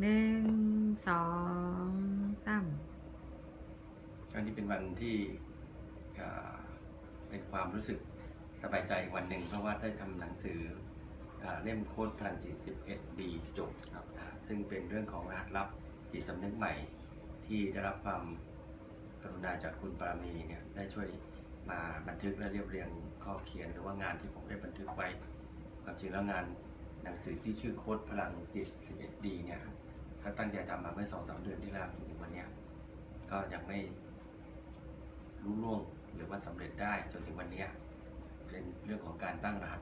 หนึ่งสองสามวันนี้เป็นวันที่เอ่อเป็นความรู้สึกสบายใจวันหนึ่ง เพราะว่าได้ทำหนังสือเอ่อเล่มโค้ดพลังจิต 11 ดีจบครับอ่าซึ่งเป็นเรื่องของรหัสลับจิตสำนึกใหม่ ที่ได้รับความกรุณาจากคุณปรามีเนี่ยได้ช่วยมาบันทึกและเรียบเรียงข้อเขียนหรือว่างานที่ผมได้บันทึกไว้ความจริงแล้วงานหนังสือที่ชื่อโค้ดพลังจิต 11 ดีเนี่ย ก็ตั้งใจทำมาเมื่อสองสามเดือนที่แล้วจนถึงวันนี้ก็ยังไม่รุ่ล่วงหรือว่าสำเร็จได้จนถึงวันนี้เป็นเรื่องของการตั้งรหัส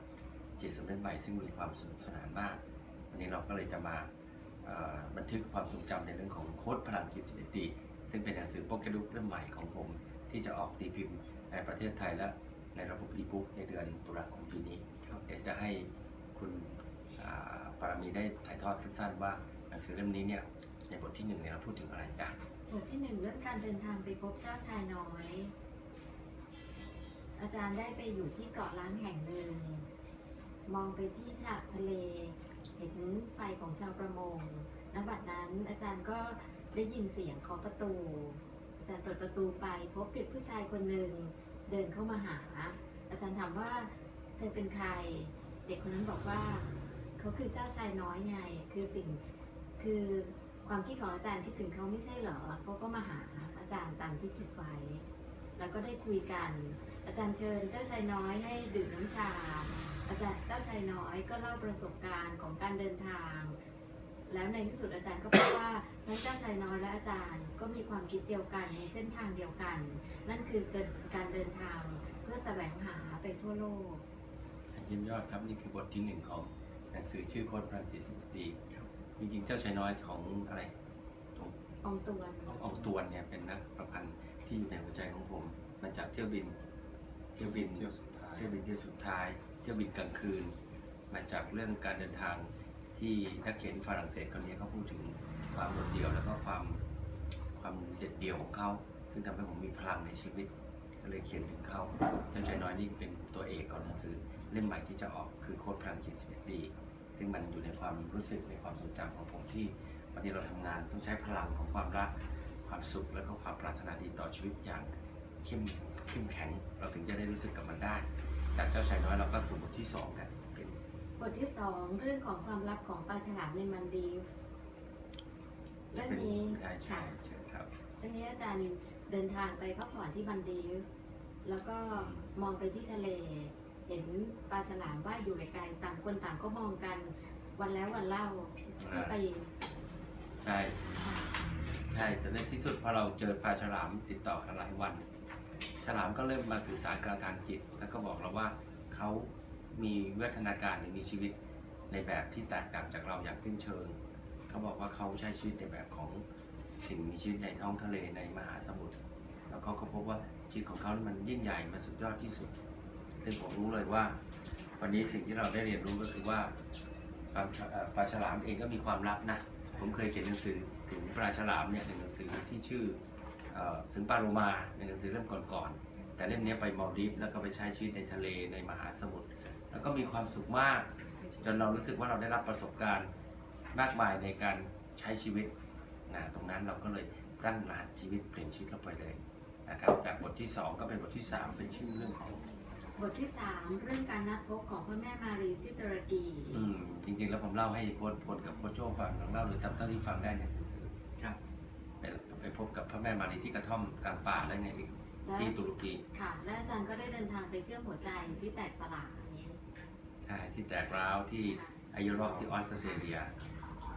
จิตสำนึกใหม่ซึ่งมีความสนุกสนานมาก วันนี้เราก็เลยจะมาบันทึกความทรงจำในเรื่องของโค้ดพลังจิต11ดีซึ่งเป็นหนังสือโปกเกดุกเล่มใหม่ของผม ที่จะออกตีพิมพ์ในประเทศไทยและในระบบอีบุ๊กในเดือนตุลาคมปีนี้เดี๋ยวจะให้คุณอ่าปารมีได้ถ่ายทอดสั้นๆว่า นังสือเล่มนี้เนี่ยในบทที่หนึ่งเนี่ยเราพูดถึงอะไรจ้ะบทที่หนึ่งเรื่องการเดินทางไปพบเจ้าชายน้อย อาจารย์ได้ไปอยู่ที่เกาะล้างแห่งหนึ่ง มองไปที่ทะทะเล เห็นไฟของชาวประมงณบัดนั้นอาจารย์ก็ได้ยินเสียงเคาะประตู อาจารย์เปิดประตูไปพบเด็กผู้ชายคนหนึ่งเดินเข้ามาหา อาจารย์ถามว่าเธอเป็นใคร เด็กคนนั้นบอกว่า เขาคือเจ้าชายน้อยไง คือสิ่ง คือความคิดของอาจารย์คิดถึงเขาไม่ใช่เหรอเขาก็มาหาอาจารย์ตามที่คิดไว้ แล้วก็ได้คุยกัน อาจารย์เชิญเจ้าชายน้อยให้ดื่มน้ำชา อาจารย์เจ้าชายน้อยก็เล่าประสบการณ์ของการเดินทาง แล้วในที่สุดอาจารย์ก็พบว่าทั้งเจ้าชายน้อยและอาจารย์ก็มีความคิดเดียวกันมีเส้นทางเดียวกัน นั่นคือการเดินทางเพื่อแสวงหาไปทั่วโลกยิ้มยอดครับนี่คือบทที่หนึ่งของหนังสือชื่อโค้ดพลังจิตสิบดี จริงๆ เจ้าชายน้อยของอะไรตรงองตวนของอองตวนเนี่ยเป็นนักประพันธ์ที่อยู่ในหัวใจของผมมาจากเที่ยวบิน เที่ยวบินเที่ยวสุดท้ายเที่ยวบินเที่ยวสุดท้าย เที่ยวบินกลางคืน มาจากเรื่องการเดินทางที่นักเขียนฝรั่งเศสคนนี้เขาพูดถึงความโดดเดี่ยวแล้วก็ความความเด็ดเดี่ยวของเขาซึ่งทำให้ผมมีพลังในชีวิต ก็เลยเขียนถึงเขาเจ้าชายน้อยนี่เป็นตัวเอกของหนังสือเล่มใหม่ที่จะออกคือโค้ดพลังจิต11ดี ซึ่งมันอยู่ในความรู้สึกในความทรงจำของผมที่วันนี้เราทำงานต้องใช้พลังของความรัก ความสุขแล้วก็ความปรารถนาดีต่อชีวิตอย่างเข้มเข้มแข็ง เราถึงจะได้รู้สึกกับมันได้ จากเจ้าชายน้อยเราก็สู่บทที่สองกันเป็นบทที่สองเรื่องของความลับของปลาฉลามในมันดีฟเรื่องเป็นนี้ใช่ใช่ค่ะใช่ครับเรื่องนี้อาจารย์เดินทางไปพักผ่อนที่มันดีฟแล้วก็มองไปที่ทะเล เห็นปลาฉลามว่ายอยู่ไกลๆต่างคนต่างก็มองกัน วันแล้ววันเล่าที่ไปใช่ ใช่แต่ในที่สุดพอเราเจอปลาฉลามติดต่อกันหลายวัน ฉลามก็เริ่มมาสื่อสารกระทางจิต แล้วก็บอกเราว่าเขามีวิวัฒนาการหรือมีชีวิตในแบบที่แตกต่างจากเราอย่างสิ้นเชิง เขาบอกว่าเขาใช้ชีวิตในแบบของสิ่งมีชีวิตในท้องทะเลในมหาสมุทร แล้วเขาก็พบว่าชีวิตของเขานี่มันยิ่งใหญ่มันสุดยอดที่สุด ซึ่งผมรู้เลยว่า วันนี้สิ่งที่เราได้เรียนรู้ก็คือว่าปลาเอ่อปลาฉลามเองก็มีความลับนะ ผมเคยเขียนหนังสือถึงปลาฉลามเนี่ยในหนังสือที่ชื่อเอ่อถึงปลาโลมาในหนังสือเล่มก่อนๆแต่เล่มเนี้ยไปมาลดีฟแล้วก็ไปใช้ชีวิตในทะเลในมหาสมุทรแล้วก็มีความสุขมาก จนเรารู้สึกว่าเราได้รับประสบการณ์มากมายในการใช้ชีวิตนะตรงนั้นเราก็เลยตั้งรหัสชีวิตเปลี่ยนชีวิตเราไปเลยนะครับจากบทที่ 2 ก็เป็นบทที่ 3 เป็นชื่อเรื่องของ บทที่สามเรื่องการนัดพบของพระแม่มารีที่ตุรกีอืมจริงๆ แล้วผมเล่าให้โค้ดพลกับโค้ดโจ้ฟังลองเล่าหรือทำเท่าที่ฟังได้ในหนังสือครับไปไปพบกับพระแม่มารีที่กระท่อมกลางป่าแล้วไงอีกและที่ตุรกีค่ะ และอาจารย์ก็ได้เดินทางไปเชื่อมหัวใจที่แตกสลายใช่ที่แตกร้าวที่อายุรอกที่ออสเตรเลีย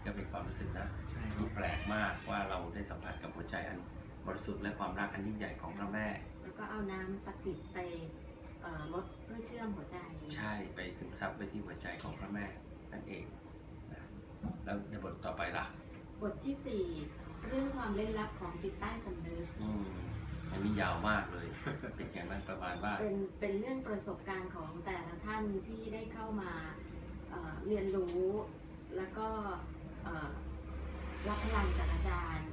ก็เป็นความรู้สึกนะใช่ครัที่บแปลกมากว่าเราได้สัมผัสกับหัวใจอันบริสุทธิ์และความรักอันยิ่งใหญ่ของพระแม่ แล้วก็เอาน้ำศักดิ์สิทธิ์ไปเอ่อลดเพื่อเชื่อมหัวใจใช่ไปซึมซับไปที่หัวใจของพระแม่นั่นเองนะแล้วในบทต่อไปล่ะ บทที่สี่เรื่องความเล่นลับของจิตใต้สำนึกอืมอันนี้ยาวมากเลย เป็นอย่างนั้นประมาณว่า เป็นเป็นเรื่องประสบการณ์ของแต่ละท่านที่ได้เข้ามาเอ่อเรียนรู้แล้วก็เอ่อรับพลังจากอาจารย์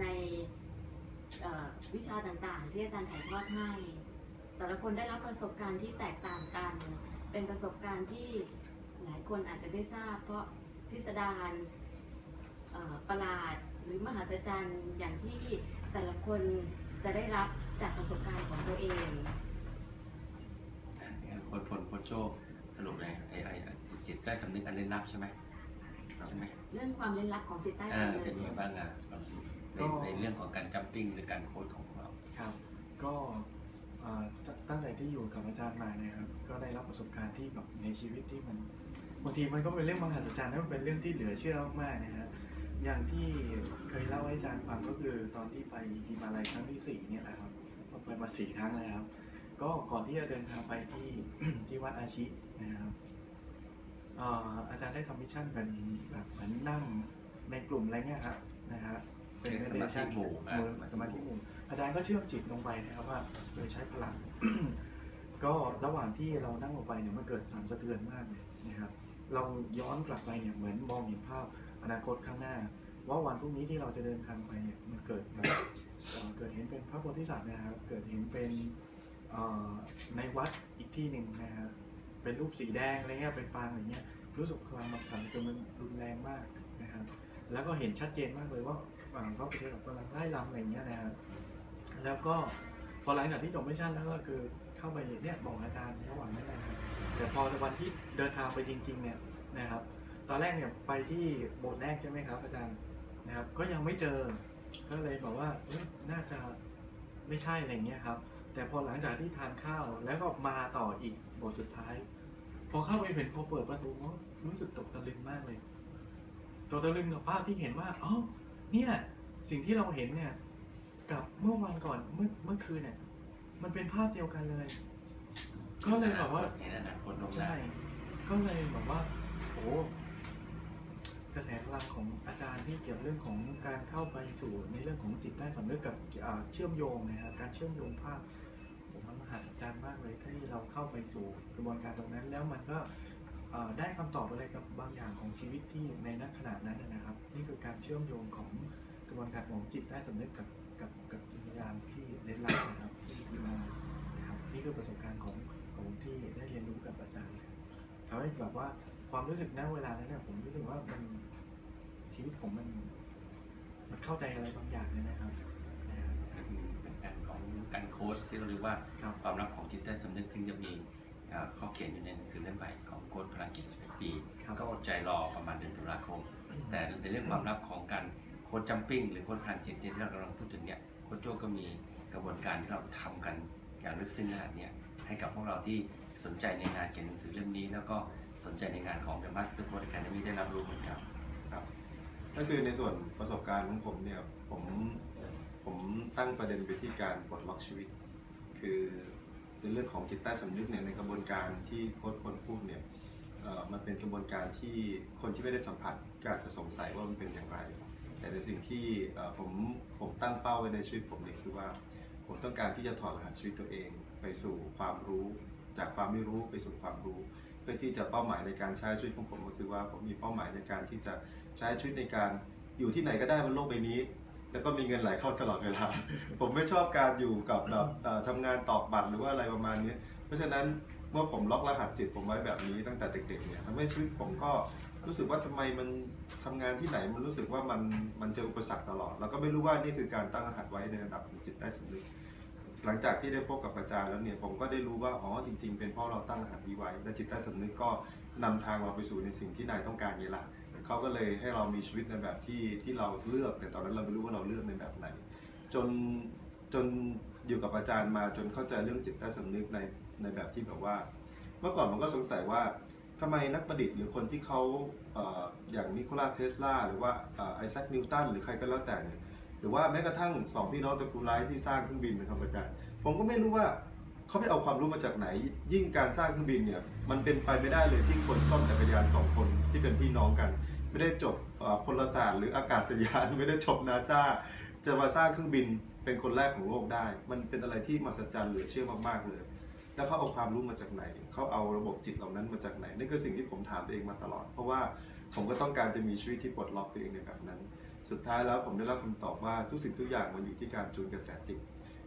ในเอ่อวิชาต่างๆ ที่อาจารย์ถ่ายทอดให้ แต่ละคนได้รับประสบการณ์ที่แตกต่างกัน เป็นประสบการณ์ที่หลายคนอาจจะไม่ทราบ เพราะพิสดารเอ่อมหัศจรรย์อย่างที่แต่ละคนจะได้รับจากประสบการณ์ของตัวเองโค้ดพลโค้ดโจสรุปเลยไอ้ไอ้จิตใต้สำนึกอันเล่นลับใช่ไหมใช่ไหมเรื่องความลึกลับของจิตใต้เออสำนึเป็นกยังไงบ้างอะความรู้สึกในก็ในเรื่องของการจัมปิ้งหรือการโค้ดของเราครับ ก็เอ่อ ตั้งแต่ที่อยู่กับอาจารย์มาเนะครับก็ได้รับประสบการณ์ที่แบบในชีวิตที่มันบางทีมันก็เป็นเรื่องมหัศจรรย์และมันเป็นเรื่องที่เหลือเชื่อมากๆนะฮะอย่างที่เคยเล่าให้อาจารย์ฟังก็คือตอนที่ไปฮิมาลัยครั้งที่สี่เนี่ยนะครับไปมาสี่ครั้งแล้วครับ ก็ก่อนที่จะเดินทางไปที่ที่วัดอาชินะครับอาจารย์ได้ทำมิชชั่นเป็นแบบเหมือนนั่งในกลุ่มอะไรเงี้ยครับนะฮะ เป็นสมาธิหมู่อะหมู่สมาธิหมู่อาจารย์ก็เชื่อมจิตลงไปนะครับว่าโดยใช้พลัง ก็ระหว่างที่เรานั่งลงไปเนี่ยมันเกิดสั่นสะเทือนมากเลยนะครับ เราย้อนกลับไปเนี่ยเหมือนมองเห็นภาพอนาคตข้างหน้า ว่าวันพรุ่งนี้ที่เราจะเดินทางไปเนี่ยมันเกิดแบบเอ่อเกิดเห็นเป็นพระโพธิสัตว์นะครับ เกิดเห็นเป็นเอ่อในวัดอีกที่หนึ่งนะครับเป็นรูปสีแดงอะไรเงี้ยเป็นปางอะไรเงี้ยรู้สึกพลังมันสั่นจนมันรุนแรงมากนะครับแล้วก็เห็นชัดเจนมากเลยว่า อ่าพระพุทธเจ้ากำลังไล่ลำอะไรอย่างเงี้ยนะครับแล้วก็พอหลังจากที่จบมิชชั่นแล้วก็คือเข้าไปเนี่ยบอกอาจารย์ระหว่างนั้นนะครับแต่พอวันที่เดินทางไปจริง ๆ เนี่ยนะครับ ตอนแรกเนี่ยไปที่โบสถ์แรกใช่ไหมครับ อาจารย์นะครับ ก็ยังไม่เจอ ก็เลยบอกว่าน่าจะไม่ใช่อะไรเงี้ยครับ แต่พอหลังจากที่ทานข้าวแล้วก็มาต่ออีกโบสถ์สุดท้าย พอเข้าไปเห็นพอเปิดประตูก็รู้สึกตกตะลึงมากเลยตกตะลึงกับภาพที่เห็นว่าอ๋อ เนี่ยสิ่งที่เราเห็นเนี่ยกับเมื่อวันก่อนเมื่อเมื่อคืนเนี่ยมันเป็นภาพเดียวกันเลย ก็เลยแบบว่าเห็นอนาคตลงใช่ได้ก็เลยแบบว่าโอ้กระแสพลังของอาจารย์ที่เกี่ยวเรื่องของการเข้าไปสู่ในเรื่องของจิตใต้สำนึกกับอ่าเชื่อมโยงนะครับการเชื่อมโยงภาพผมมันมหัศจรรย์มากเลยที่เราเข้าไปสู่กระบวนการตรงนั้น แล้วมันก็เอ่อ ได้คำตอบอะไรกับบางอย่างของชีวิตที่ในนักขณะนั้นนะครับ นี่คือการเชื่อมโยงของกระบวนการของจิตใต้สำนึกกับกับกับวิญญาณที่เล่นลับนะครับที่มานะครับนี่คือประสบการณ์ของของผมที่ได้เรียนรู้กับอาจารย์ทำให้แบบว่าความรู้สึกณเวลานั้นเนี่ยผมรู้สึกว่ามันชีวิตผมมันมันเข้าใจอะไรบางอย่างเลยนะครับนะครับเป็นการของการโค้ชที่เราเรียกว่าครับความลับของจิตใต้สำนึกถึงจะมี เอ่อข้อเขียนอยู่ในหนังสือเล่มใหม่ของโค้ดพลังจิต11ปีครับก็อดใจรอประมาณเดือนตุลาคม แต่ในเรื่องความลับของการโค้ดจัมปิ้งหรือโค้ดพลังจิตที่เรากำลังพูดถึงเนี่ยโค้ชโจก็มีกระบวนการที่เราทำกันอย่างลึกซึ้งขนาดเนี้ยให้กับพวกเราที่สนใจในงานเขียนหนังสือเล่มนี้ แล้วก็สนใจในงานของ The Master Code Academy ได้รับรู้เหมือนกันครับก็คือในส่วนประสบการณ์ของผมเนี่ยผมผมตั้งประเด็นไปที่การปลดล็อกชีวิต คือ ในเรื่องของจิตใต้สำนึกเนี่ยในกระบวนการที่โค้ชคนพูดเนี่ยมันเป็นกระบวนการที่คนที่ไม่ได้สัมผัสก็อาจจะสงสัยว่ามันเป็นอย่างไร แต่ในสิ่งที่ผมผมตั้งเป้าไว้ในชีวิตผมเนี่ยคือว่า ผมต้องการที่จะถอดรหัสชีวิตตัวเอง ไปสู่ความรู้ จากความไม่รู้ไปสู่ความรู้ เพื่อที่จะเป้าหมายในการใช้ชีวิตของผมก็คือว่าผมมีเป้าหมายในการที่จะใช้ชีวิตในการอยู่ที่ไหนก็ได้บนโลกใบนี้ แล้วก็มีเงินไหลเข้าตลอดเวลา ผมไม่ชอบการอยู่กับแบบเอ่อทำงานตอกบัตรหรือว่าอะไรประมาณนี้ เพราะฉะนั้นเมื่อผมล็อกรหัสจิตผมไว้แบบนี้ตั้งแต่เด็กๆเนี่ยทำให้ชีวิตผมก็รู้สึกว่าทำไมมันทำงานที่ไหนมันรู้สึกว่ามันมันเจออุปสรรคตลอด แล้วก็ไม่รู้ว่านี่คือการตั้งรหัสไว้ในระดับของจิตใต้สำนึกหลังจากที่ได้พบกับอาจารย์แล้วเนี่ยผมก็ได้รู้ว่าอ๋อจริง ๆ เป็นเพราะเราตั้งรหัสนี้ไว้และจิตใต้สำนึกก็นำทางเราไปสู่ในสิ่งที่นายต้องการนี่แหละ เขาก็เลยให้เรามีชีวิตในแบบที่ที่เราเลือกแต่ตอนนั้นเราไม่รู้ว่าเราเลือกในแบบไหน จนจนอยู่กับอาจารย์มาจนเข้าใจเรื่องจิตใต้สำนึกในในแบบที่แบบว่า เมื่อก่อนผมก็สงสัยว่าทำไมนักประดิษฐ์หรือคนที่เขาเอออย่างนิโคลัสเทสลาหรือว่าไอแซคนิวตันหรือใครก็แล้วแต่เนี่ยหรือว่าแม้กระทั่งสองพี่น้องตระกูลไลท์ที่สร้างเครื่องบินนะครับอาจารย์ผมก็ไม่รู้ว่าเขาไปเอาความรู้มาจากไหน ยิ่งการสร้างเครื่องบินเนี่ยมันเป็นไปไม่ได้เลยที่คนซ่อมจักรยานสองคนที่เป็นพี่น้องกัน ไม่ได้จบพลศาสตร์หรืออากาศยานไม่ได้จบนาซาจะมาสร้างเครื่องบินเป็นคนแรกของโลกได้ มันเป็นอะไรที่มหัศจรรย์เหลือเชื่อมากๆเลย แล้วเขาเอาความรู้มาจากไหน เขาเอาระบบจิตเหล่านั้นมาจากไหนนั่นคือสิ่งที่ผมถามตัวเองมาตลอด เพราะว่าผมก็ต้องการจะมีชีวิตที่ปลดล็อกตัวเองในแบบนั้น สุดท้ายแล้วผมได้รับคำตอบว่าทุกสิ่งทุกอย่างมันอยู่ที่การจูนกระแสจิต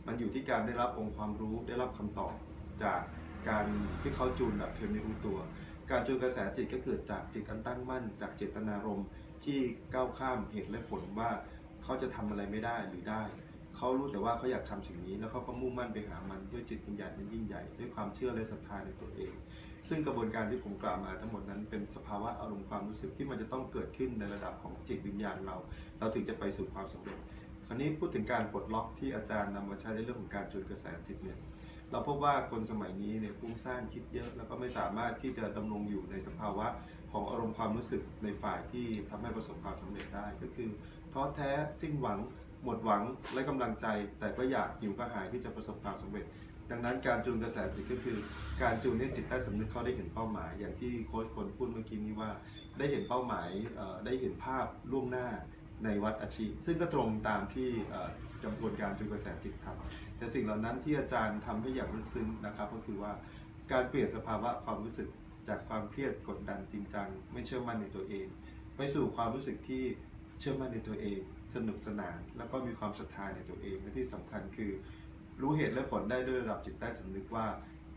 มันอยู่ที่การได้รับองค์ความรู้ได้รับคำตอบจากการที่เขาจูนแบบเธอไม่รู้ตัว การจูนกระแสจิตก็เกิดจากจิตอันตั้งมั่น จากเจตนารมณ์ที่ก้าวข้ามเหตุและผลว่าเขาจะทำอะไรไม่ได้หรือได้เขารู้แต่ว่าเขาอยากทำสิ่งนี้ แล้วเขาก็มุ่งมั่นไปหามันด้วยจิตวิญญาณเป็นยิ่งใหญ่ ด้วยความเชื่อและศรัทธาในตัวเอง ซึ่งกระบวนการที่ผมกล่าวมาทั้งหมดนั้นเป็นสภาวะอารมณ์ความรู้สึกที่มันจะต้องเกิดขึ้นในระดับของจิตวิญญาณเรา เราถึงจะไปสู่ความสำเร็จ คราวนี้พูดถึงการปลดล็อกที่อาจารย์นำมาใช้ในเรื่องของการจูนกระแสจิตเนี่ย เราพบว่าคนสมัยนี้เนี่ยฟุ้งซ่านคิดเยอะ แล้วก็ไม่สามารถที่จะดำรงอยู่ในสภาวะของอารมณ์ความรู้สึกในฝ่ายที่ทำให้ประสบความสำเร็จได้ก็คือท้อแท้สิ้นหวัง หมดหวังและกำลังใจ แต่ก็อยากหิวกระหายที่จะประสบความสำเร็จ ดังนั้นการจูนกระแสจิตก็คือ การจูนให้จิตใต้สำนึกเขาได้เห็นเป้าหมาย อย่างที่โค้ชคนพูดเมื่อกี้นี้ว่า ได้เห็นเป้าหมายได้เห็นภาพล่วงหน้าในวัดอาชีซึ่งก็ตรงตามที่กระบวนการจูนกระแสจิตทำ แต่สิ่งเหล่านั้นที่อาจารย์ทำให้อย่างลึกซึ้งนะครับ ก็คือว่าการเปลี่ยนสภาวะความรู้สึกจากความเครียดกดดันจริงจังไม่เชื่อมั่นในตัวเอง ไปสู่ความรู้สึกที่เชื่อมั่นในตัวเอง สนุกสนาน แล้วก็มีความศรัทธาในตัวเองและที่สำคัญคือ รู้เหตุและผลได้ด้วยระดับจิตใต้สำนึกว่า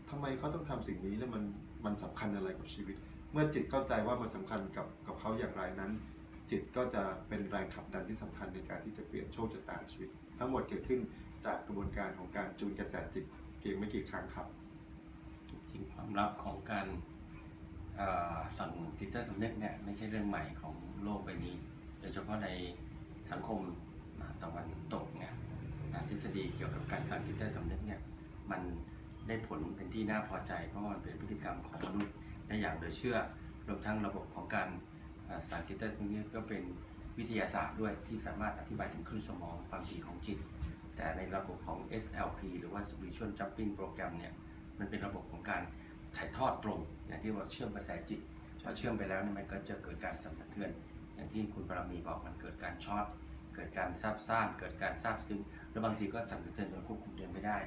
ทำไมเขาต้องทำสิ่งนี้และมันมันสำคัญอะไรกับชีวิต เมื่อจิตเข้าใจว่ามันสำคัญกับกับเขาอย่างไรนั้น จิตก็จะเป็นแรงขับดันที่สำคัญในการที่จะเปลี่ยนโชคชะตาชีวิต ทั้งหมดเกิดขึ้น จากกระบวนการของการจูนกระแสจิตเพียงไม่กี่ครั้งครับจริงความลับของการสั่งจิตใต้สำนึกเนี่ยไม่ใช่เรื่องใหม่ของโลกใบนี้ โดยเฉพาะในสังคมตะวันตกเนี่ยทฤษฎีเกี่ยวกับการสั่งจิตใต้สำนึกเนี่ยมันได้ผลเป็นที่น่าพอใจ เพราะมันเป็นพฤติกรรมของมนุษย์ได้อย่างโดยเชื่อรวมทั้งระบบของการสั่งจิตใต้สำนึกก็เป็นวิทยาศาสตร์ด้วยที่สามารถอธิบายถึงคลื่นสมองความถี่ของจิต แต่ในระบบของ SLP หรือว่า Spiritual Jumping Program เนี่ยมันเป็นระบบของการถ่ายทอดตรง อย่างที่ว่าเชื่อมกระแสจิตพอเชื่อมไปแล้วเนี่ยมันก็จะเกิดการสั่นสะเทือน อย่างที่คุณปรามีบอกมันเกิดการช็อตเกิดการซาบซ่านเกิดการซาบซึ้งแล้วบางทีก็สั่นสะเทือนจนควบคุมตัวเองไม่ได้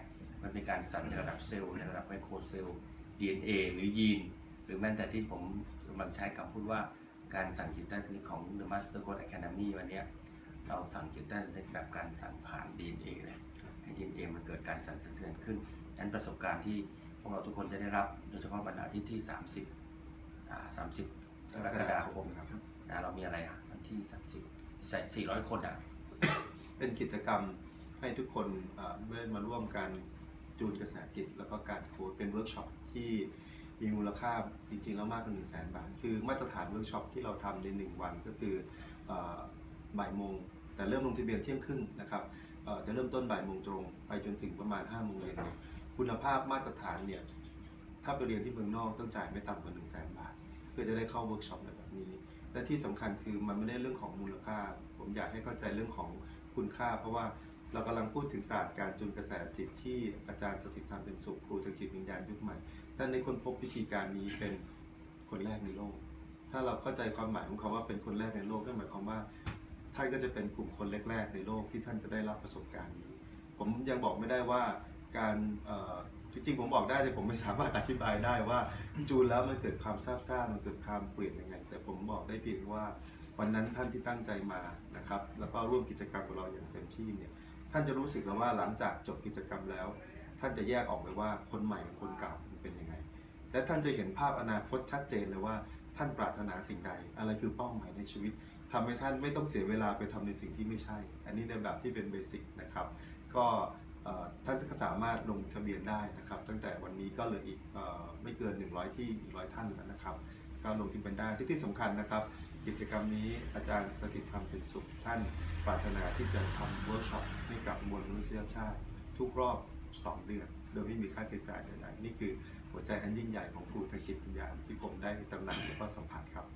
มันเป็นการสั่นในระดับเซลล์ในระดับไมโครเซลล์ DNA หรือยีน หรือแม้แต่ที่ผมกำลังใช้คำพูดว่าการสั่งจิตใต้สำนึกของ The Master Code Academy วันนี้ เราสั่งจิตใต้สำนึกแบบการสั่งผ่าน DNA เลยให้ DNA มันเกิดการสั่นสะเทือนขึ้นนั้นประสบการณ์ที่พวกเราทุกคนจะได้รับ โดยเฉพาะวันอาทิตย์ที่ 30อ่า30กรกฎาคมครับนะเรามีอะไรอะวันที่ 30ใส่400 คนอะเป็นกิจกรรมให้ทุกคนเอ่อได้มาร่วมกันจูนกระแสจิต แล้วก็การโค้ดเป็นเวิร์กช็อปที่มีมูลค่าจริงๆ แล้วมากกว่า1 0 0 0 0แบาท คือมาตรฐานเวิร์กช็อปที่เราทำใน 1 วันก็คือเอ่อบ่ายโมง แต่เริ่มลงทะเบียนเที่ยงครึ่งนะครับจะเริ่มต้นบ่ายโมงตรงไปจนถึงประมาณ5้าโมงเย็นคุณภาพมาตรฐานเนี่ยถ้าไปเรียนที่เมืองนอกต้องจ่ายไม่ต่ำกว่า1 0 0 0 0แสนบาท เพื่อจะได้เข้าเวิร์กช็อปแบบนี้ และที่สำคัญคือมันไม่ได้เรื่องของมูลค่า ผมอยากให้เข้าใจเรื่องของคุณค่า เพราะว่าเรากำลังพูดถึงศาสตร์การจูนกระแสจิตที่อาจารย์สถิตธรรมเป็นสุขครูทางจิตวิญญาณยุคใหม่ท่านได้ค้นพบวิธีการนี้เป็นคนแรกในโลก ถ้าเราเข้าใจความหมายของคำว่าเป็นคนแรกในโลกนั่นหมายความว่า ท่านก็จะเป็นกลุ่มคนแรก ๆ ในโลกที่ท่านจะได้รับประสบการณ์นี้ ผมยังบอกไม่ได้ว่าการเอ่จริงๆผมบอกได้แต่ผมไม่สามารถอธิบายได้ว่าจูนแล้วมันเกิดความซาบซ่ามันเกิดความเปลี่ยนยังไง แต่ผมบอกได้เพียงว่าวันนั้นท่านที่ตั้งใจมานะครับ แล้วก็ร่วมกิจกรรมกับเราอย่างเต็มที่เนี่ยท่านจะรู้สึกแล้วว่าหลังจากจบกิจกรรมแล้ว ท่านจะแยกออกเลยว่าคนใหม่กับคนเก่ามันเป็นยังไง และท่านจะเห็นภาพอนาคตชัดเจนเลยว่าท่านปรารถนาสิ่งใด อะไรคือเป้าหมายในชีวิต ทำให้ท่านไม่ต้องเสียเวลาไปทำในสิ่งที่ไม่ใช่ อันนี้ในแบบที่เป็นเบสิกนะครับ ก็ท่านก็สามารถลงทะเบียนได้นะครับ ตั้งแต่วันนี้ก็เหลืออีกไม่เกิน 100 ที่อีกร้อยท่านแล้วนะครับ ก็ลงทะเบียนได้ที่ที่สำคัญนะครับ กิจกรรมนี้อาจารย์สถิตธรรมเป็นสุขท่านปรารถนาที่จะทำเวิร์กช็อปให้กับมวลมนุษยชาติ ทุกรอบ 2 เดือน โดยไม่มีค่าใช้จ่ายใดๆนี่คือหัวใจอันยิ่งใหญ่ของครูทางจิตวิญญาณที่ผมได้ตำหนักและก็สัมผัสครับ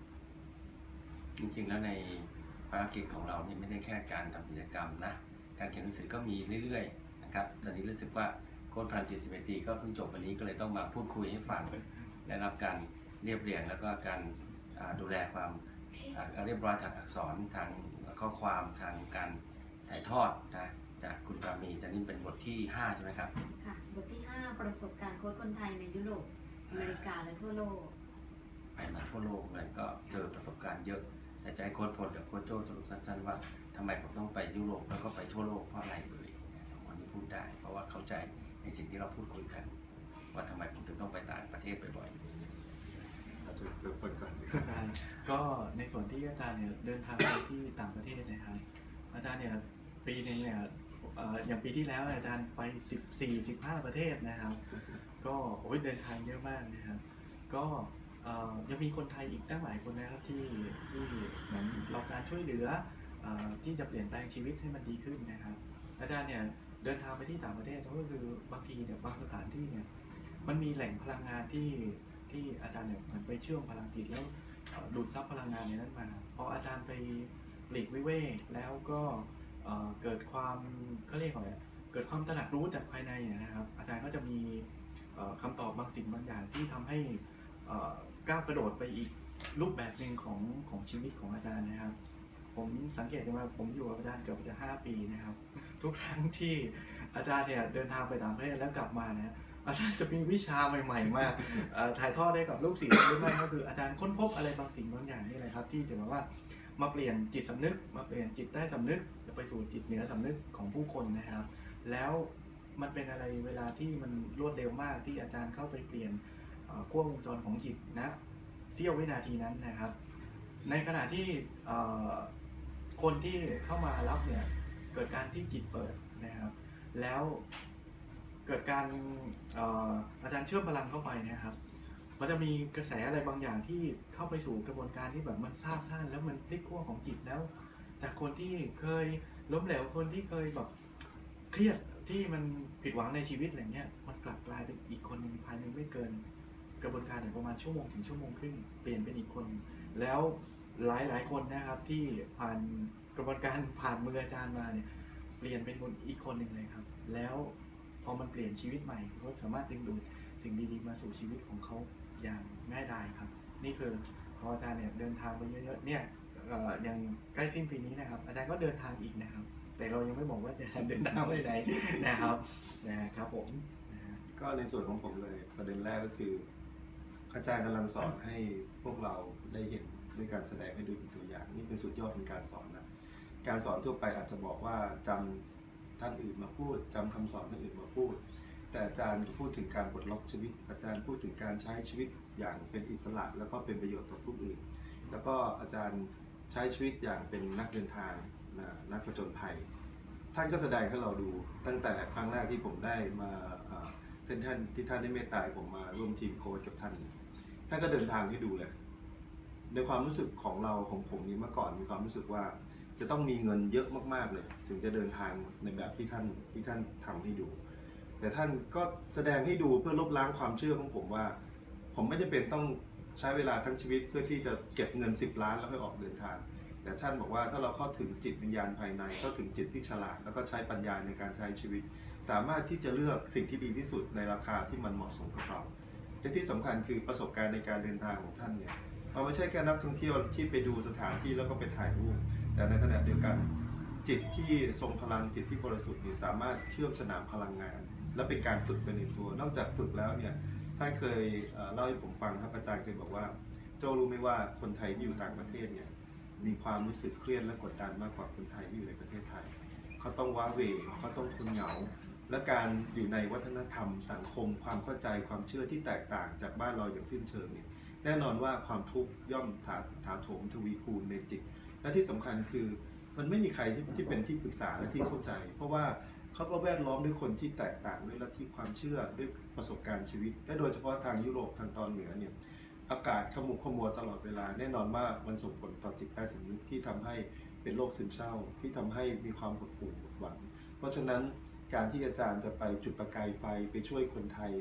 จริงๆ แล้วในภารกิจของเราเนี่ยไม่ได้แค่การทำกิจกรรมนะ การเขียนหนังสือก็มีเรื่อยๆนะครับ ตอนนี้รู้สึกว่าโค้ดพลันจิตสิบเอ็ดปีก็เพิ่งจบวันนี้ก็เลยต้องมาพูดคุยให้ฟังได้รับการเรียบเรียงแล้วก็การอ่าดูแลความอ่าเรียบร้อยทางอักษรทางข้อความทางการถ่ายทอดนะจากคุณปรามีแต่นี่เป็นบทที่ 5 ใช่ไหมครับ ค่ะ บทที่ 5 ประสบการณ์โค้ชคนไทยในยุโรป อเมริกาและทั่วโลก ไปมาทั่วโลกเลยก็เจอประสบการณ์เยอะ แต่จะให้โค้ชพลกับโค้ชโจสรุปสั้นๆว่าทำไมผมต้องไปยุโรปแล้วก็ไปทั่วโลกเพราะอะไรเลยสองคนนี้พูดได้ เพราะว่าเข้าใจในสิ่งที่เราพูดคุยกัน ว่าทำไมผมถึงต้องไปต่างประเทศบ่อยอาจจะเกิดผลก่อนอาจารย์ก็ในส่วนที่อาจารย์เนี่ยเดินทางไปที่ต่างประเทศนะครับ อาอาจารย์เนี่ยปีหนึ่งเนี่ยเอ่ออย่างปีที่แล้วเนี่ยอาจารย์ไปสิบสี่สิบห้าประเทศนะครับ ก็โอ้ยเดินทางเยอะมากนะครับ ก็เอ่อ ยังมีคนไทยอีกตั้งหลายคนนะครับที่ที่เหมือนเราการช่วยเหลืออที่จะเปลี่ยนแปลงชีวิตให้มันดีขึ้นนะครับ อาจารย์เนี่ยเดินทางไปที่ต่างประเทศก็คือบางทีเนี่ยบางสถานที่เนี่ยมันมีแหล่งพลังงานที่ที่อาจารย์เนี่ยเหมือนไปเชื่อมพลังจิตแล้วดูดซับพลังงานในนั้นมาพออาจารย์ไปปลีกวิเวกแล้วก็เกิดความเขาเรียกว่าอะไรเกิดความตระหนักรู้จากภายในเนี่ยนะครับ อาจารย์ก็จะมีเอ่อคำตอบบางสิ่งบางอย่างที่ทำให้อ่อ ก้าวกระโดดไปอีกรูปแบบหนึ่งของของชีวิตของอาจารย์นะครับ ผมสังเกตได้ว่าผมอยู่กับอาจารย์เกือบจะห้าปีนะครับ ทุกครั้งที่อาจารย์เนี่ยเดินทางไปต่างประเทศแล้วกลับมานี่ยอาจารย์จะมีวิชาใหม่ ๆ มาถ่ายทอดให้กับลูกศิษย์หรือไม่ก็คืออาจารย์ค้นพบอะไรบางสิ่งบางอย่างนี่แหละครับ ที่จะแบบว่ามาเปลี่ยนจิตสำนึก มาเปลี่ยนจิตใต้สำนึกไปสู่จิตเหนือสำนึกของผู้คนนะครับ แล้วมันเป็นอะไรเวลาที่มันรวดเร็วมากที่อาจารย์เข้าไปเปลี่ยน ขั้ววงจรของจิตนะเสี้ยววินาทีนั้นนะครับ ในขณะที่คนที่เข้ามารับเนี่ยเกิดการที่จิตเปิดนะครับ แล้วเกิดการเอ่ออาจารย์เชื่อมพลังเข้าไปนะครับ มันจะมีกระแสอะไรบางอย่างที่เข้าไปสู่กระบวนการที่แบบมันซาบซ่านแล้วมันพลิกขั้วของจิตแล้ว จากคนที่เคยล้มเหลวคนที่เคยแบบเครียดที่มันผิดหวังในชีวิตอะไรเงี้ยมันกลับกลายเป็นอีกคนหนึ่งภายในไม่เกิน กระบวนการเนี่ยประมาณชั่วโมงถึงชั่วโมงครึ่งเปลี่ยนเป็นอีกคน แล้วหลายหลายคนนะครับที่ผ่านกระบวนการผ่านมืออาจารย์มาเนี่ยเปลี่ยนเป็นคนอีกคนหนึ่งเลยครับ แล้วพอมันเปลี่ยนชีวิตใหม่ก็สามารถดึงดูดสิ่งดีๆมาสู่ชีวิตของเขาอย่างง่ายดายครับ นี่คือพออาจารย์เนี่ยเดินทางไปเยอะๆเนี่ยอย่างใกล้สิ้นปีนี้นะครับ อาจารย์ก็เดินทางอีกนะครับ แต่เรายังไม่บอกว่าจะเดินทางไปไหนนะครับนะครับผมก็ในส่วนของผมเลยประเด็นแรกก็คือ อาจารย์กำลังสอนให้พวกเราได้เห็นด้วยการแสดงให้ดูเป็นตัวอย่าง นี่เป็นสุดยอดของการสอนนะการสอนทั่วไปอาจจะบอกว่าจำท่านอื่นมาพูดจำคำสอนท่านอื่นมาพูด แต่อาจารย์ก็พูดถึงการปลดล็อกชีวิต อาจารย์พูดถึงการใช้ชีวิตอย่างเป็นอิสระ แล้วก็เป็นประโยชน์ต่อผู้อื่น แล้วก็อาจารย์ใช้ชีวิตอย่างเป็นนักเดินทางนะนักผจญภัย ท่านก็แสดงให้เราดูตั้งแต่ครั้งแรกที่ผมได้มาเป็นท่านที่ท่านได้เมตตาผมมาร่วมทีมโค้ชกับท่าน ท่านก็เดินทางให้ดูเลย ในความรู้สึกของเราของผมนี้เมื่อก่อนมีความรู้สึกว่า จะต้องมีเงินเยอะมากๆเลย ถึงจะเดินทางในแบบที่ท่านที่ท่านทำให้ดู แต่ท่านก็แสดงให้ดูเพื่อลบล้างความเชื่อของผมว่า ผมไม่ได้เป็นต้องใช้เวลาทั้งชีวิตเพื่อที่จะเก็บเงิน 10 ล้านแล้วค่อยออกเดินทาง แต่ท่านบอกว่าถ้าเราเข้าถึงจิตวิญญาณภายในเข้าถึงจิตที่ฉลาด แล้วก็ใช้ปัญญาในการใช้ชีวิต สามารถที่จะเลือกสิ่งที่ดีที่สุดในราคาที่มันเหมาะสมกับเรา และที่สำคัญคือประสบการณ์ในการเดินทางของท่านเนี่ยมันไม่ใช่แค่นักท่องเที่ยวที่ไปดูสถานที่แล้วก็ไปถ่ายรูปแต่ในขณะเดียวกันจิตที่ทรงพลังจิตที่บริสุทธิ์เนี่ยสามารถเชื่อมสนามพลังงาน และเป็นการฝึกไปในตัว นอกจากฝึกแล้วเนี่ยท่านเคยเอ่อเล่าให้ผมฟังครับอาจารย์เคยบอกว่าโจรู้ไหมว่าคนไทยที่อยู่ต่างประเทศเนี่ยมีความรู้สึกเครียดและกดดันมากกว่าคนไทยที่อยู่ในประเทศไทย เขาต้องว้าเหวเขาต้องทนเหงา และการอยู่ในวัฒนธรรม สังคม ความเข้าใจความเชื่อที่แตกต่างจากบ้านเราอย่างสิ้นเชิงเนี่ยแน่นอนว่าความทุกข์ย่อมถาถาโถมทวีคูณในจิต และที่สำคัญคือมันไม่มีใครที่ที่เป็นที่ปรึกษาและที่เข้าใจ เพราะว่าเขาก็แวดล้อมด้วยคนที่แตกต่างด้วยลัทธิความเชื่อด้วยประสบการณ์ชีวิต และโดยเฉพาะทางยุโรปทางตอนเหนือเนี่ยอากาศขมุกขมัวตลอดเวลา แน่นอนว่ามันส่งผลต่อจิตใต้สำนึกที่ทำให้เป็นโรคซึมเศร้าที่ทำให้มีความหดหู่หมดหวัง เพราะฉะนั้น การที่อาจารย์จะไปจุดประกายไฟไปช่วยคนไทย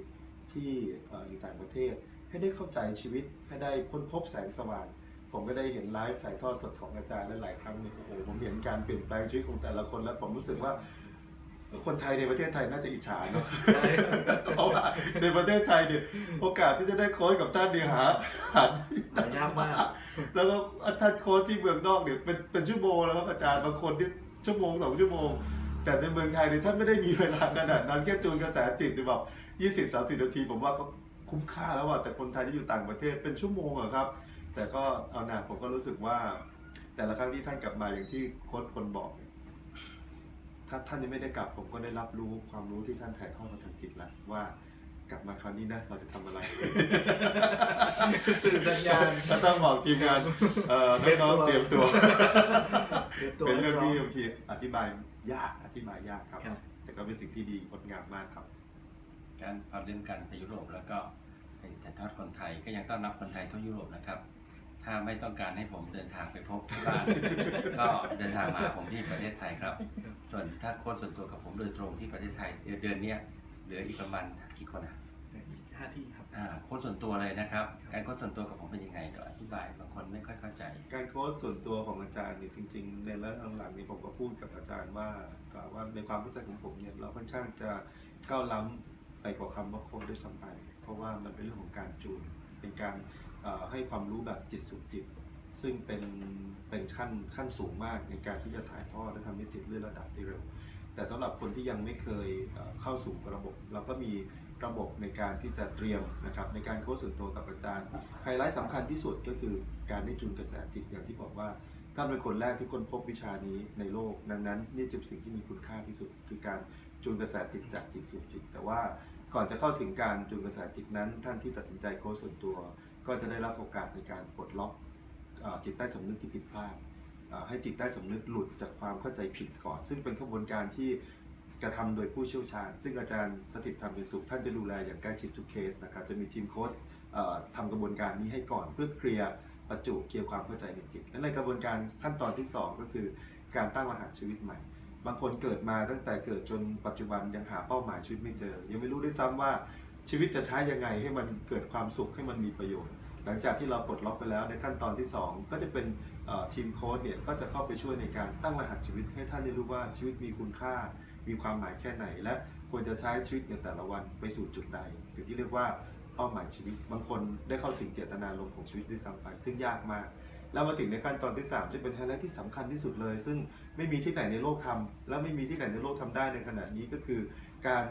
ที่เอ่ออยู่ต่างประเทศ ให้ได้เข้าใจชีวิตให้ได้ค้นพบแสงสว่างผมก็ได้เห็นไลฟ์ถ่ายทอดสดของอาจารย์หลายๆครั้งเนี่ยโอ้โหผมเห็นการเปลี่ยนแปลงชีวิตของแต่ละคน แล้วผมรู้สึกว่าคนไทยในประเทศไทยน่าจะอิจฉาเนาะเพราะว่าในประเทศไทยเนี่ยโอกาสที่จะได้โค้ชกับท่านเนี่ยหาหาหายากมาก แล้วก็ท่านโค้ชที่เมืองนอกเนี่ยเป็นเป็นชั่วโมงแล้วครับอาจารย์บางคนที่ชั่วโมงสองชั่วโมง แต่ในเมืองไทยเนี่ยท่านไม่ได้มีเวลาขนาดนั้นแค่จูนกระแสจิตหรือแบบยี่สิบสามสิบนาที ผมว่าก็คุ้มค่าแล้วว่ะแต่คนไทยที่อยู่ต่างประเทศเป็นชั่วโมงอะครับ แต่ก็เอาหนาผมก็รู้สึกว่า แต่ละครั้งที่ท่านกลับมาอย่างที่โค้ชคนบอก ถ้าท่านยังไม่ได้กลับผมก็ได้รับรู้ความรู้ที่ท่านถ่ายทอดมาทางจิตแล้วว่ากลับมาคราวนี้นะเราจะทำอะไรสื่อสัญญาณก็ต้องบอกทีมงานเอ่อให้น้องเตรียมตัวเตรียมตัว เป็นเรื่องที่ให้พบางทีอธิบาย ยากอธิบายยากครับ ครับ แต่ก็เป็นสิ่งที่ดีงดงามมากครับ การเอาเรื่องการไปยุโรปแล้วก็ไปถ่ายทอดคนไทยก็ยังต้อนรับคนไทยทั่วยุโรปนะครับ ถ้าไม่ต้องการให้ผมเดินทางไปพบที่บ้าน ก็เดินทางมาหาผมที่ประเทศไทยครับ ส่วนถ้าโค้ชส่วนตัวกับผมโดยตรงที่ประเทศไทยเดือนเดือนเนี้ยเหลืออีกประมาณกี่คนอะห้าที่ครับ อ่าโค้ชส่วนตัวเลยนะครับ การโค้ชส่วนตัวกับผมเป็นยังไงเดี๋ยวอธิบายบางคนไม่ค่อยเข้าใจ การโค้ชส่วนตัวของอาจารย์เนี่ยจริง ๆ ในระยะหลังๆนี้ผมก็พูดกับอาจารย์ว่าก็ว่าในความรู้จักของผมเนี่ยเราค่อนข้างจะก้าวล้ำไปกว่าคำว่าโค้ชด้วยซ้ำไปเพราะว่ามันเป็นเรื่องของการจูน เป็นการเอ่อให้ความรู้แบบจิตสู่จิต ซึ่งเป็นเป็นขั้นขั้นสูงมากในการที่จะถ่ายทอดและทำให้จิตเลื่อนระดับได้เร็ว แต่สำหรับคนที่ยังไม่เคยเอ่อเข้าสู่ระบบ เราก็มี ระบบในการที่จะเตรียมนะครับในการโค้ชส่วนตัวกับอาจารย์ไฮไลท์สำคัญที่สุดก็คือการได้จูนกระแสจิตอย่างที่บอกว่าท่านเป็นคนแรกที่ค้นพบวิชานี้ในโลก ดังนั้นนี่จะเป็นสิ่งที่มีคุณค่าที่สุด คือการจูนกระแสจิตจากจิตสู่จิต แต่ว่าก่อนจะเข้าถึงการจูนกระแสจิตนั้น ท่านที่ตัดสินใจโค้ชส่วนตัว ก็จะได้รับโอกาสในการปลดล็อกจิตใต้สำนึกที่ผิดพลาดให้จิตใต้สำนึกหลุดจากความเข้าใจผิดก่อน ซึ่งเป็นกระบวนการที่ กระทำโดยผู้เชี่ยวชาญ ซึ่งอาจารย์สถิตธรรมเป็นสุขท่านจะดูแลอย่างใกล้ชิดทุกเคสนะครับจะมีทีมโค้ชเอ่อทำกระบวนการนี้ให้ก่อนเพื่อเคลียร์ประจุเคลียร์ความเข้าใจในจิตและในกระบวนการขั้นตอนที่ 2 ก็คือการตั้งรหัสชีวิตใหม่ บางคนเกิดมาตั้งแต่เกิดจนปัจจุบันยังหาเป้าหมายชีวิตไม่เจอ ยังไม่รู้ด้วยซ้ำว่าชีวิตจะใช้ยังไงให้มันเกิดความสุขให้มันมีประโยชน์ หลังจากที่เราปลดล็อกไปแล้วในขั้นตอนที่ 2 ก็จะเป็นทีมโค้ชเนี่ยก็จะเข้าไปช่วยในการตั้งรหัสชีวิตให้ท่านได้รู้ว่าชีวิตมีคุณค่า มีความหมายแค่ไหน และควรจะใช้ชีวิตในแต่ละวันไปสู่จุดใดหรือที่เรียกว่าเป้าหมายชีวิต บางคนได้เข้าถึงเจตนารมณ์ของชีวิตด้วยซ้ำไป ซึ่งยากมาก แล้วมาถึงในขั้นตอนที่3จะเป็นไฮไลท์ที่สำคัญที่สุดเลย ซึ่งไม่มีที่ไหนในโลกทำและไม่มีที่ไหนในโลกทำได้ในขณะนี้ก็คือ การ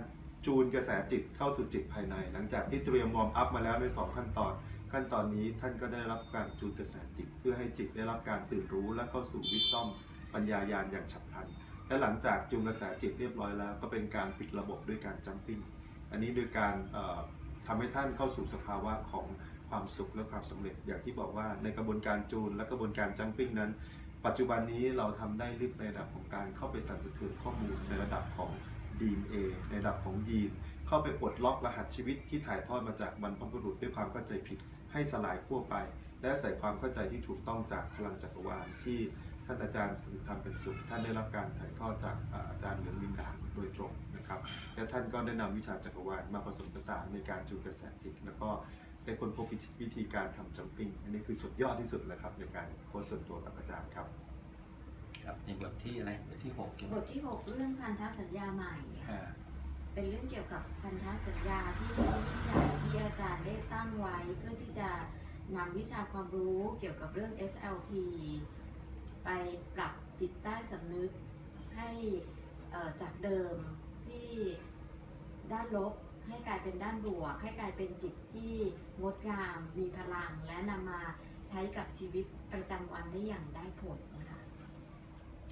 จูนกระแสจิตเข้าสู่จิตภายใน หลังจากที่เตรียมวอร์มอัพมาแล้วใน 2 ขั้นตอน ขั้นตอนนี้ท่านก็ได้รับการจูนกระแสจิต เพื่อให้จิตได้รับการตื่นรู้และเข้าสู่วิสตอมปัญญายาณอย่างฉับพลัน และหลังจากจูนกระแสจิตเรียบร้อยแล้ว ก็เป็นการปิดระบบด้วยการจัมปิ้งอันนี้โดยการเอ่อทำให้ท่านเข้าสู่สภาวะของความสุขและความสำเร็จอย่างที่บอกว่าในกระบวนการจูนและกระบวนการจัมปิ้งนั้น ปัจจุบันนี้เราทำได้ลึกในระดับของการเข้าไปสั่นสะเทือนข้อมูลในระดับของ DNA ในระดับของยีนเข้าไปปลดล็อกรหัสชีวิตที่ถ่ายทอดมาจากบรรพบุรุษด้วยความเข้าใจผิดให้สลายขั้วไป และใส่ความเข้าใจที่ถูกต้องจากพลังจักรวาลที่ ท่านอาจารย์สุธรรมเป็นสุขท่านได้รับการถ่ายทอดจากอ่าอาจารย์เหลืองมินดาโดยตรงนะครับ และท่านก็ได้นำวิชาจักรวาลมาผสมผสานในการจูนกระแสจิต แล้วก็ได้ค้นพบวิธีการทำจัมปิ้งอันนี้คือสุดยอดที่สุดเลยครับในการโค้ชส่วนตัวกับอาจารย์ครับครับในบทที่อะไรบทที่หกเกี่ยวบกับทที่6เรื่องพันธสัญญาใหม่อ่าเป็นเรื่องเกี่ยวกับพันธสัญญาที่ยิ่งใหญ่ที่อาจารย์ได้ตั้งไว้เพื่อที่จะนำวิชาความรู้เกี่ยวกับเรื่อง SLP ไปปรับจิตใต้สำนึกให้เอ่อจากเดิมที่ด้านลบให้กลายเป็นด้านบวก ให้กลายเป็นจิตที่งดงาม มีพลัง และนำมาใช้กับชีวิตประจำวันได้อย่างได้ผลนะคะ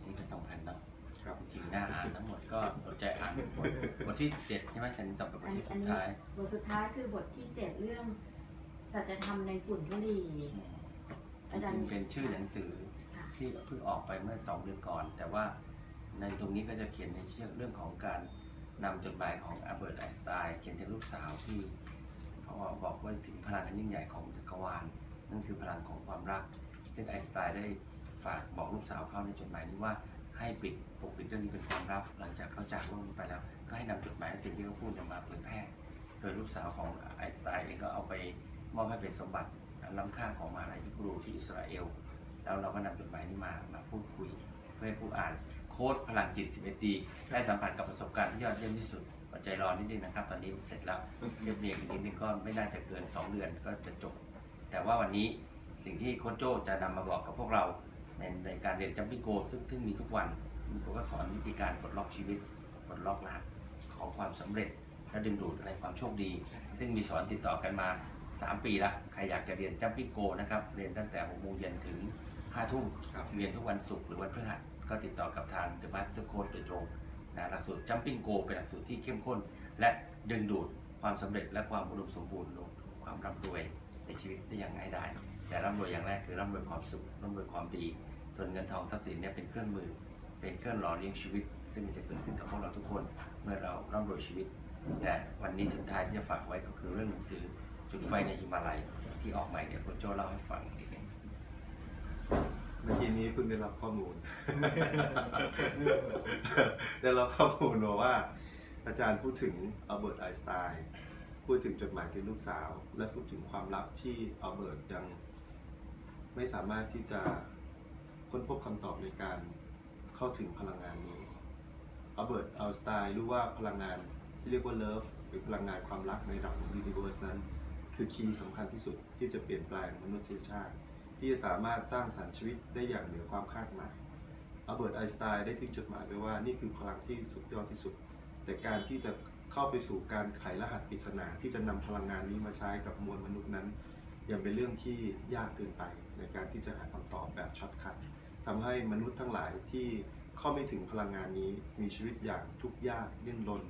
นี่เป็นสำคัญเนาะครับจริงๆหน้าอ่านทั้งหมดก็เราใจอ่านบทบทที่เจ็ดใช่ไหมแต่นี้ต่อไปบทที่สุดท้ายบทสุดท้ายคือบทที่7เรื่องสัจธรรมในฝุ่นทุลีอืมอาจจารย์ริงๆเป็นชื่อหนังสือค่ะ ที่เพิ่งออกไปเมื่อสองเดือนก่อน แต่ว่าในตรงนี้ก็จะเขียนในเชื่อเรื่องของการนำจดหมายของอัลเบิร์ตไอน์สไตน์เขียนถึงลูกสาวที่เขาบอกว่าถึงพลังอันยิ่งใหญ่ของจักรวาลนั่นคือพลังของความรัก ซึ่งไอน์สไตน์ได้ฝากบอกลูกสาวเขาในจดหมายนี้ว่าให้ปิดปกปิดเรื่องนี้เป็นความลับ หลังจากเขาจากโลกนี้ไปแล้ว ก็ให้นำจดหมายสิ่งที่เขาพูดเนี่ยมาเผยแพร่ โดยลูกสาวของไอน์สไตน์เองก็เอาไปมอบให้เป็นสมบัติล้ำค่าของมหาลัยฮิบรูที่อิสราเอล แล้วเราก็นำจดหมายนี้มามาพูดคุย เพื่อให้ผู้อ่านโค้ดพลังจิต 11 ดีได้สัมผัสกับประสบการณ์ที่ยอดเยี่ยมที่สุดอดใจรอนิดนึงนะครับ ตอนนี้เสร็จแล้วเรียบเรียงอีกนิดนึงก็ไม่น่าจะเกิน 2 เดือนก็จะจบ แต่ว่าวันนี้สิ่งที่โค้ชโจจะนำมาบอกกับพวกเราในในการเรียนจัมปิ้งโกซึ่งซึ่งมีทุกวันมีโกก็สอนวิธีการปลดล็อกชีวิตปลดล็อกรหัสของความสำเร็จและดึงดูดอะไรความโชคดี ซึ่งมีสอนติดต่อกันมา 3 ปีละใครอยากจะเรียนจัมปิ้งโกนะครับเรียนตั้งแต่6โมงเย็นถึง 5ทุ่มครับเรียนทุกวันศุกร์หรือวันพฤหัสก็ติดต่อกับทาง The Master Coach โดยตรงนะหลักสูตร Jumping Go เป็นหลักสูตรที่เข้มข้น และดึงดูดความสำเร็จและความอุดมสมบูรณ์รวมถึงความร่ำรวยในชีวิตได้อย่างง่ายดายแต่ร่ำรวยอย่างแรกคือร่ำรวยความสุขร่ำรวยความดี ส่วนเงินทองทรัพย์สินเนี่ยเป็นเครื่องมือ เป็นเครื่องหล่อเลี้ยงชีวิต ซึ่งมันจะเกิดขึ้นกับพวกเราทุกคนเมื่อเราร่ำรวยชีวิต แต่วันนี้สุดท้ายที่จะฝากไว้ก็คือเรื่องหนังสือจุดไฟในฮิมาลัยที่ออกใหม่เดี๋ยวคุณโจเล่าให้ฟังนิดนึงเมื่อกี้นี้เพิ่งได้รับข้อมูล ได้รับข้อมูลมาว่า อาจารย์พูดถึงอัลเบิร์ตไอน์สไตน์พูดถึงจดหมายถึงลูกสาว และพูดถึงความลับที่อัลเบิร์ตยังไม่สามารถที่จะค้นพบคำตอบในการเข้าถึงพลังงานนี้อัลเบิร์ตไอน์สไตน์รู้ว่าพลังงานที่เรียกว่าเลิฟหรือพลังงานความรักในระดับของยูนิเวอร์สนั้น คือคีย์สำคัญที่สุดที่จะเปลี่ยนแปลงมนุษยชาติ ที่จะสามารถสร้างสรรค์ชีวิตได้อย่างเหนือความคาดหมายอัลเบิร์ตไอน์สไตน์ได้ทิ้งจดหมายไว้ว่านี่คือพลังที่สุดยอดที่สุด แต่การที่จะเข้าไปสู่การไขรหัสปริศนาที่จะนำพลังงานนี้มาใช้กับมวลมนุษย์นั้น ยังเป็นเรื่องที่ยากเกินไปในการที่จะหาคำตอบแบบช็อตคัททำให้มนุษย์ทั้งหลายที่เข้าไม่ถึงพลังงานนี้มีชีวิตอย่างทุกข์ยากดิ้นรน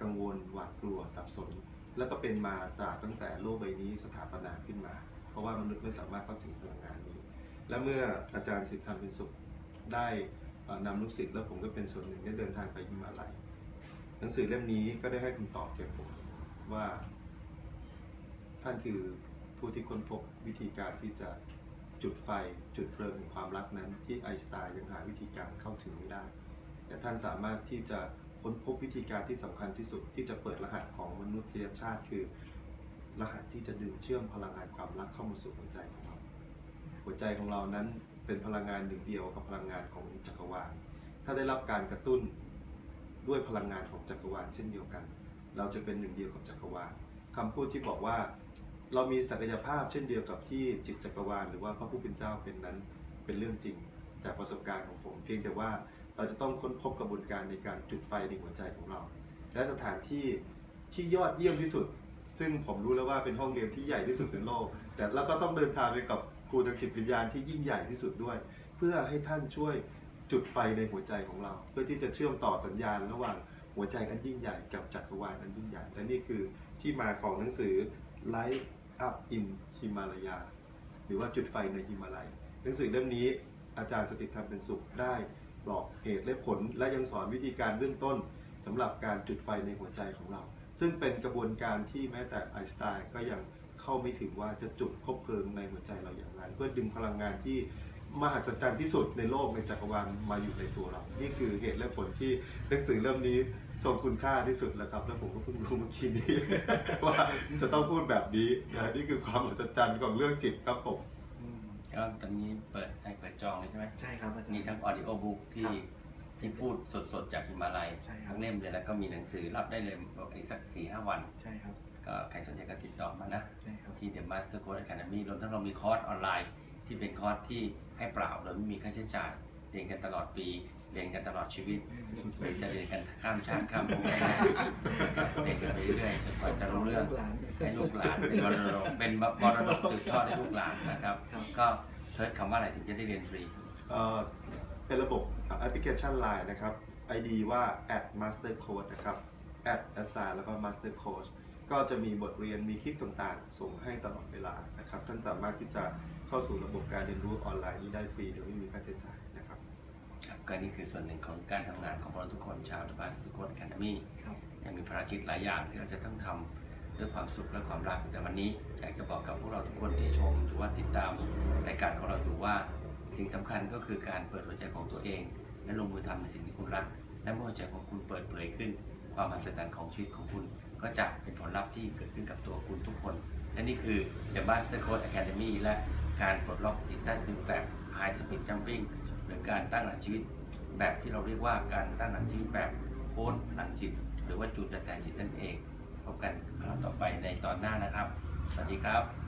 กังวลหวาดกลัวสับสน และก็เป็นมาจากตั้งแต่โลกใบนี้สถาปนาขึ้นมา เพราะว่ามนุษย์ไม่สามารถเข้าถึงพลังงานนี้ และเมื่ออาจารย์สิทธิธรรมเป็นสุขได้นำลูกศิษย์แล้วผมก็เป็นส่วนหนึ่งได้เดินทางไปฮิมาลัยหนังสือเล่มนี้ก็ได้ให้คำตอบแก่ผมว่า ท่านคือผู้ที่ค้นพบวิธีการที่จะจุดไฟจุดเพลิงแห่งความรักนั้น ที่ไอน์สไตน์ยังหาวิธีการเข้าถึงไม่ได้ แต่ท่านสามารถที่จะค้นพบวิธีการที่สำคัญที่สุดที่จะเปิดรหัสของมนุษยชาติคือ รหัสที่จะดึงเชื่อมพลังงานความรักเข้ามาสู่หัวใจของเรา หัวใจของเรานั้นเป็นพลังงานหนึ่งเดียวกับพลังงานของจักรวาล ถ้าได้รับการกระตุ้นด้วยพลังงานของจักรวาลเช่นเดียวกัน เราจะเป็นหนึ่งเดียวกับจักรวาลคำพูดที่บอกว่า เรามีศักยภาพเช่นเดียวกับที่จิตจักรวาลหรือว่าพระผู้เป็นเจ้าเป็นนั้นเป็นเรื่องจริงจากประสบการณ์ของผม เพียงแต่ว่าเราจะต้องค้นพบกระบวนการในการจุดไฟในหัวใจของเรา และสถานที่ที่ยอดเยี่ยมที่สุด ซึ่งผมรู้แล้วว่าเป็นห้องเรียนที่ใหญ่ที่สุดในโลก แต่แล้วก็ต้องเดินทางไปกับครูทางจิตวิญญาณที่ยิ่งใหญ่ที่สุดด้วย เพื่อให้ท่านช่วยจุดไฟในหัวใจของเรา เพื่อที่จะเชื่อมต่อสัญญาณระหว่างหัวใจอันยิ่งใหญ่กับจักรวาลอันยิ่งใหญ่ และนี่คือที่มาของหนังสือ Light Up in Himalaya หรือว่าจุดไฟในฮิมาลัย หนังสือเล่มนี้อาจารย์สติธรรมเป็นสุขได้บอกเหตุและผลและยังสอนวิธีการเบื้องต้นสำหรับการจุดไฟในหัวใจของเรา ซึ่งเป็นกระบวนการที่แม้แต่ไอน์สไตน์ก็ยังเข้าไม่ถึงว่าจะจุดคบเพลิงในหัวใจเราอย่างไร เพื่อดึงพลังงานที่มหัศจรรย์ที่สุดในโลกในจักรวาลมาอยู่ในตัวเรา นี่คือเหตุและผลที่หนังสือเล่มนี้ทรงคุณค่าที่สุดแล้วครับ และผมก็เพิ่งรู้เมื่อกี้นี้ ว่าจะต้องพูดแบบนี้นะนี่คือความมหัศจรรย์ของเรื่องจิตครับผมอืมก็ตอนนี้เปิดให้เปิดจองเลยใช่ไหมใช่ครับอาจารย์ มีทั้งออดิโอบุ๊กที่ครับ ที่พูดสดๆจากฮิมาลัยใช่ครับ ทั้งเล่มเลยแล้วก็มีหนังสือรับได้เลยอีกสักสี่ห้าวัน ใช่ครับก็ใครสนใจก็ติดต่อมานะ ใช่ครับ ที่ The Master Coach Academy รวมทั้งเรามีคอร์สออนไลน์ ที่เป็นคอร์สที่ให้เปล่าโดยไม่มีค่าใช้จ่าย เรียนกันตลอดปี เรียนกันตลอดชีวิตหรือจะเรียนกันข้ามชาติข้ามภพก็ได้เรียนกันไปเรื่อยๆจนกว่าจะรู้เรื่อง ลูกหลาน ให้ลูกหลานเป็นมรดกเป็นมรดกสืบทอดให้ลูกหลานนะครับ ครับ ก็เซิร์ชคำว่าอะไรถึงจะได้เรียนฟรีเอ่อ เป็นระบบแอปพลิเคชัน Line นะครับ ID ว่า master coach นะครับ a s s a แล้วก็ master coach ก็จะมีบทเรียนมีคลิปต่างๆ ส่งให้ตลอดเวลานะครับ ท่านสามารถที่จะเข้าสู่ระบบการเรียนรู้ออนไลน์นี้ได้ฟรีโดยไม่มีค่าใช้จ่ายนะครับครับก็นี่คือส่วนหนึ่งของการทำงานของพวกเราทุกคนชาวบัสโค a แคนมี่ครับ ยังมีภารกิจหลายอย่างที่เราจะต้องทำด้วยความสุขและความรักแต่วันนี้อยากจะบอกกับพวกเราทุกคนที่ชมหรือว่าติดตามรายการของเราอยู่ว่า สิ่งสำคัญก็คือการเปิดหัวใจของตัวเอง และลงมือทำในสิ่งที่คุณรัก และเมื่อหัวใจของคุณเปิดเผยขึ้น ความมหัศจรรย์ของชีวิตของคุณ ก็จะเป็นผลลัพธ์ที่เกิดขึ้นกับตัวคุณทุกคน และนี่คือ The Master Coach Academy และการปลดล็อกจิตใต้สำนึกแบบ High Speed Jumping หรือการตั้งหลักชีวิตแบบที่เราเรียกว่าการตั้งหลักชีวิตแบบโค้ดหลังจิต หรือว่าจุดกระแสจิตนั่นเองพบกันคราวต่อไปในตอนหน้านะครับ สวัสดีครับ